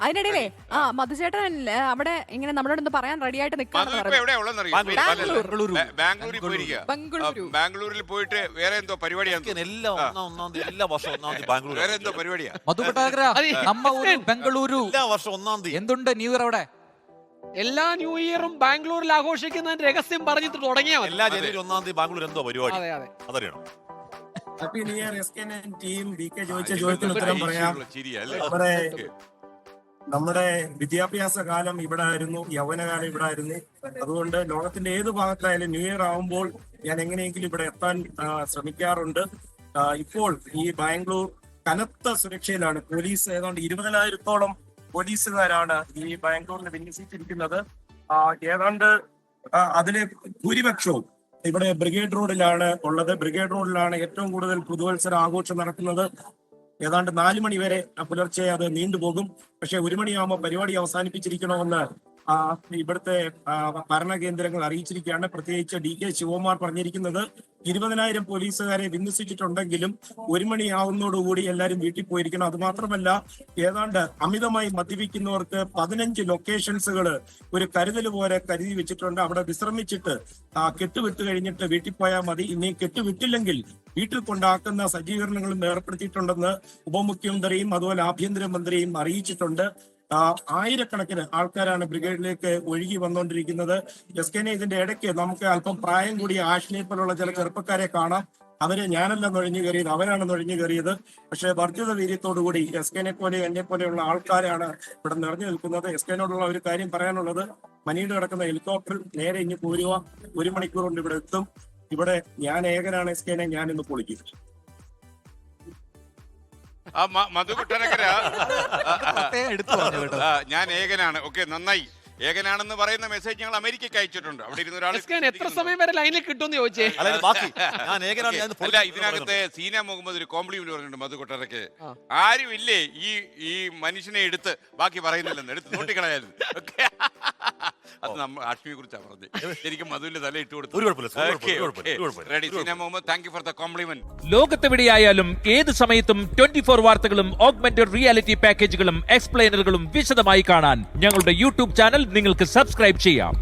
അതിനിടയിലേ ആ മധുചേട്ടൻ അവിടെ ഇങ്ങനെ നമ്മളോട് ഒന്ന് പറയാൻ റെഡി ആയിട്ട് ബാംഗ്ലൂരിൽ പോയിരിക്കുക ബംഗളൂരു ബാംഗ്ലൂരിൽ പോയിട്ട് വേറെ എന്തോ പരിപാടിയാണ് എല്ലാ ഒന്നാം ഒന്നാം തീയതി എല്ലാ വർഷവും ഒന്നാം തീയതി ബാംഗ്ലൂർ. വേറെ എന്തോ പരിപാടിയാ. മധുകൊട്ടാകര അതെ. നമ്മ ഊരു ബംഗളൂരു. എല്ലാ വർഷവും ഒന്നാം തീയതി. എന്തുണ്ട് ന്യൂ ഇയർ അവിടെ? എല്ലാ ന്യൂ ഇയറും ബാംഗ്ലൂരിൽ ആഘോഷിക്കുന്നതിന്റെ രഹസ്യം പറഞ്ഞിട്ട് തുടങ്ങിയാ മതി. എല്ലാ ജനുവരി ഒന്നാം തീയതി ബാംഗ്ലൂർ എന്തോ പരിപാടി? അതെ അതെ. അതറിയണം. Happy new year S K team B K ചോദിച്ച ചോദ്യത്തിന് ഉത്തരം പറയാം. ചിരിയല്ലേ നമ്മുടെ. നമ്മുടെ വിദ്യാഭ്യാസ കാലം ഇവിടെ ആയിരുന്നു യൗവനകാലം ഇവിടെ ആയിരുന്നു അതുകൊണ്ട് ലോകത്തിന്റെ ഏത് ഭാഗത്തായാലും ന്യൂ ഇയർ ആവുമ്പോൾ ഞാൻ എങ്ങനെയെങ്കിലും ഇവിടെ എത്താൻ ശ്രമിക്കാറുണ്ട്. ഇപ്പോൾ ഈ ബാംഗ്ലൂർ കനത്ത സുരക്ഷയിലാണ്. പോലീസ് ഏതാണ്ട് ഇരുപതിനായിരത്തോളം പോലീസുകാരാണ് ഈ ബാംഗ്ലൂരിനെ വിന്യസിച്ചിരിക്കുന്നത്. ഏതാണ്ട് അതിലെ ഭൂരിപക്ഷവും ഇവിടെ ബ്രിഗേഡ് റോഡിലാണ് ഉള്ളത്. ബ്രിഗേഡ് റോഡിലാണ് ഏറ്റവും കൂടുതൽ പുതുവത്സര ആഘോഷം നടക്കുന്നത്. ഏതാണ്ട് നാല് മണി വരെ പുലർച്ചെ അത് നീണ്ടുപോകും പക്ഷെ ഒരു മണിയാകുമ്പോൾ പരിപാടി അവസാനിപ്പിച്ചിരിക്കണമെന്ന് ഇവിടുത്തെ ഭരണ കേന്ദ്രങ്ങൾ അറിയിച്ചിരിക്കുകയാണ്. പ്രത്യേകിച്ച് ഡി കെ ശിവകുമാർ പറഞ്ഞിരിക്കുന്നത് ഇരുപതിനായിരം പോലീസുകാരെ വിന്യസിച്ചിട്ടുണ്ടെങ്കിലും ഒരു മണിയാവുന്നതോടുകൂടി എല്ലാവരും വീട്ടിൽ പോയിരിക്കണം. അതുമാത്രമല്ല ഏതാണ്ട് അമിതമായി മദ്യപിക്കുന്നവർക്ക് പതിനഞ്ച് ലൊക്കേഷൻസുകൾ ഒരു കരുതൽ പോലെ കരുതി വെച്ചിട്ടുണ്ട്. അവിടെ വിശ്രമിച്ചിട്ട് കെട്ടുവിട്ട് കഴിഞ്ഞിട്ട് വീട്ടിൽ പോയാൽ മതി. ഇനി കെട്ടുവിട്ടില്ലെങ്കിൽ വീട്ടിൽ കൊണ്ടാക്കുന്ന സജ്ജീകരണങ്ങളും ഏർപ്പെടുത്തിയിട്ടുണ്ടെന്ന് ഉപമുഖ്യമന്ത്രിയും അതുപോലെ ആഭ്യന്തരമന്ത്രിയും അറിയിച്ചിട്ടുണ്ട്. ആയിരക്കണക്കിന് ആൾക്കാരാണ് ബ്രിഗേഡിലേക്ക് ഒഴുകി വന്നുകൊണ്ടിരിക്കുന്നത്. എസ് കെനെ ഇതിന്റെ ഇടയ്ക്ക് നമുക്ക് അല്പം പ്രായം കൂടിയ ആഷിനെ പോലുള്ള ചില ചെറുപ്പക്കാരെ കാണാം. അവരെ ഞാനല്ല നുഴഞ്ഞു കയറിയത് അവരാണ് നുഴഞ്ഞു കയറിയത്. പക്ഷേ വർദ്ധിത വീര്യത്തോടുകൂടി എസ് കെനെ പോലെ എന്നെ പോലെയുള്ള ആൾക്കാരാണ് ഇവിടെ നിറഞ്ഞു നിൽക്കുന്നത്. എസ് കെനോടുള്ള ഒരു കാര്യം പറയാനുള്ളത് മനീട് കിടക്കുന്ന ഹെലികോപ്റ്റർ നേരെ ഇനി പോരുക. ഒരു മണിക്കൂർ കൊണ്ട് ഇവിടെ എത്തും. ഇവിടെ ഞാൻ ഏകനാണ് എസ് കെനെ ഞാൻ ഇന്ന് പൊളിക്കും. ആ കേട്ടോ. ഞാൻ ഏകനാണ്. ഓക്കെ നന്നായി. ഏകനാണെന്ന് പറയുന്ന മെസ്സേജ് ഞങ്ങൾ അമേരിക്കയ്ക്ക് അയച്ചിട്ടുണ്ട്. അവിടെ ഇരുന്ന ഒരാൾ എത്ര സമയം വരെ ലൈനിൽ കിട്ടുമെന്ന് ചോദിച്ചേ? അല്ലെങ്കിൽ ബാക്കി ഞാൻ ഏകനാണ് ഞാൻ അല്ല ഇതിനകത്ത് സീന മുഹമ്മദ് ഒരു കോംപ്ലിമെന്റ് പറഞ്ഞിട്ടുണ്ട് മധു കൊട്ടാരക്ക് ആരും ഇല്ലേ ഈ ഈ മനുഷ്യനെ എടുത്ത് ബാക്കി പറയുന്നില്ലെന്ന് എടുത്ത് നോട്ടിക്കളയായിരുന്നു. ഓക്കെ. അത് നമ്മൾ അഷ്മിയെ കുറിച്ചാണ് പറഞ്ഞത്. ശരിക്കും മധുവിന്റെ തല ഇട്ട് കൊടുത്തു. ഒരു കുഴപ്പമില്ല. Ready Seena Muhammad thank you for the compliment ലോകത്തെവിടെയായാലും ഏത് സമയത്തും ട്വന്റി ഫോർ വാർത്തകളും ഓഗ്മെന്റഡ് റിയാലിറ്റി പാക്കേജുകളും എക്സ്പ്ലെയിനറുകളും വിശദമായി കാണാൻ ഞങ്ങളുടെ യൂട്യൂബ് ചാനൽ നിങ്ങൾക്ക് സബ്സ്ക്രൈബ് ചെയ്യാം.